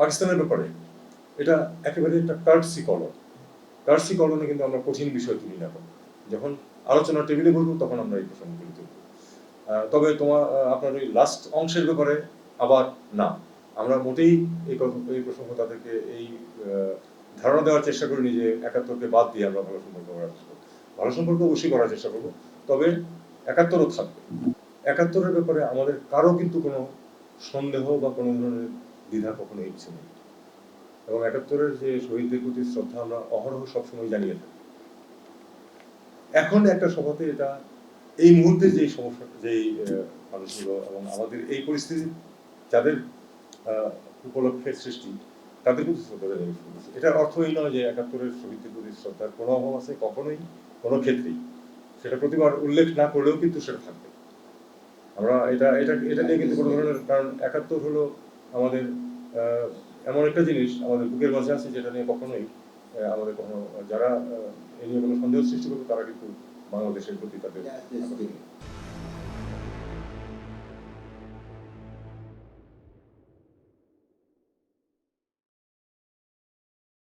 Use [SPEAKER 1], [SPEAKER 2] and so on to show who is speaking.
[SPEAKER 1] পাকিস্তানের ব্যাপারে, এটা একেবারে একটা কার্টসি কলন কার্টসি কলনে কিন্তু আমরা কঠিন বিষয় তুলি না। যখন আলোচনা টেবিলে বলব, তখন আমরা এই প্রসঙ্গগুলি তুলব তবে তোমার আপনার ওই লাস্ট অংশের ব্যাপারে আবার না। আমরা মোটেই এই এই প্রসঙ্গ তাদেরকে এই ধারণা দেওয়ার চেষ্টা করিনি যে একাত্তরকে বাদ দিয়ে আমরা ভালো সম্পর্ক করার চেষ্টা করব। ভালো সম্পর্ক অবশ্যই করার চেষ্টা করব। তবে একাত্তরও থাকবে। একাত্তরের ব্যাপারে আমাদের কারও কিন্তু কোনো সন্দেহ বা কোনো ধরনের দ্বিধা কখনো ইচ্ছে নেই। এবং একাত্তরের যে শহীদদের প্রতি শ্রদ্ধা আমরা অহরহ সবসময় জানিয়ে থাকি। এখন একটা সভাতে এটা এই মুহূর্তে যে সমস্যা, যেই মানুষগুলো এবং আমাদের এই পরিস্থিতি, যাদের উপলক্ষে সৃষ্টি, তাদের প্রতি শ্রদ্ধা জানিয়ে এটার অর্থ এই নয় যে একাত্তরের শহীদদের প্রতি শ্রদ্ধার কোনো অভাব আছে কখনোই, কোনো ক্ষেত্রেই। সেটা প্রতিবার উল্লেখ না করলেও কিন্তু সেটা থাকবে। আমরা এটা এটা এটা নিয়ে কিন্তু কোনো ধরনের, কারণ একাত্তর হলো আমাদের আহ, এমন একটা জিনিস আমাদের বুকের মাঝে আছে যেটা নিয়ে কখনোই আহ, আমাদের কোনো যারা এ নিয়ে কোনো সন্দেহ সৃষ্টি করবে তারা কিন্তু বাংলাদেশের প্রতি তাদের